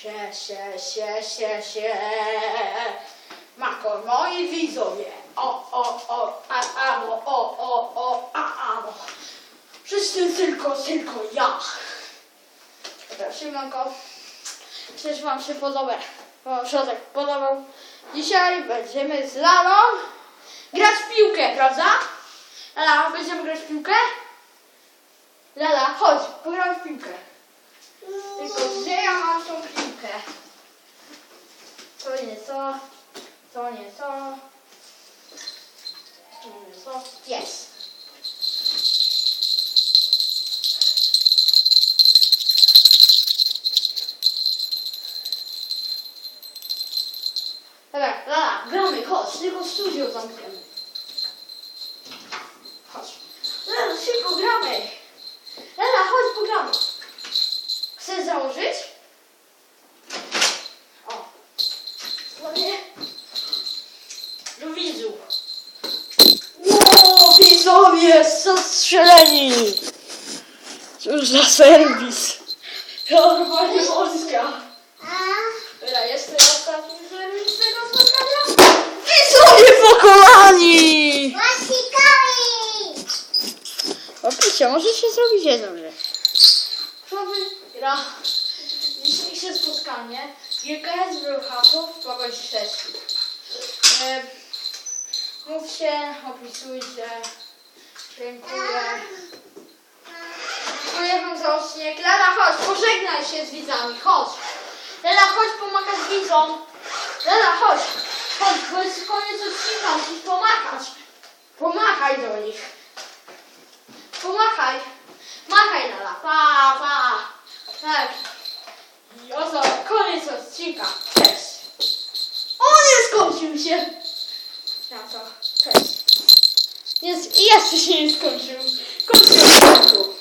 Sie, sie, sie, sie, sie. Mako, moi widzowie. O, o, o, a, a, o, o, o, o, a, a, o. Wszyscy tylko, tylko ja. Dobra, Szymonko. Przecież wam się podoba. O, Środek podobał. Dzisiaj będziemy z Lalą grać w piłkę, prawda? Lala, będziemy grać w piłkę? Lala, chodź, pogramy w piłkę. Tylko gdzie ja mam tą piłkę? To nie to, to nie to, to nie to. Jest. Dobra, Lala, gramy, chodź, tylko studio zamkniemy. Chodź. Lala, szybko gramy. Lala, chodź, pogramy. Chcesz założyć? O. No nie. Do widzów. Widzowie, zastrzeleni. Cóż za serwis. Normalnie Polska. Dobra, jest to ostatni serwis tego spotkania. Widzowie pokochani! Łasikami! Opicie, możecie zrobić je dobrze. To wygra dzisiejsze spotkanie. GKS Bełchatów, kogoś Szczecin. E, mówcie, opisujcie. Dziękuję. Dziękuję wam za odcinek. Lala, chodź, pożegnaj się z widzami, chodź. Lala, chodź pomagać widzom. Lala, chodź. Chodź, bo jest koniec odcinka, musisz pomachać. Pomachaj do nich. Pomachaj. Machaj Lala. Pa, pa. Tak. I oto koniec odcinka. Cześć. O, nie skończył się. Na co? Cześć. Jest, jeszcze się nie skończył. Kończył.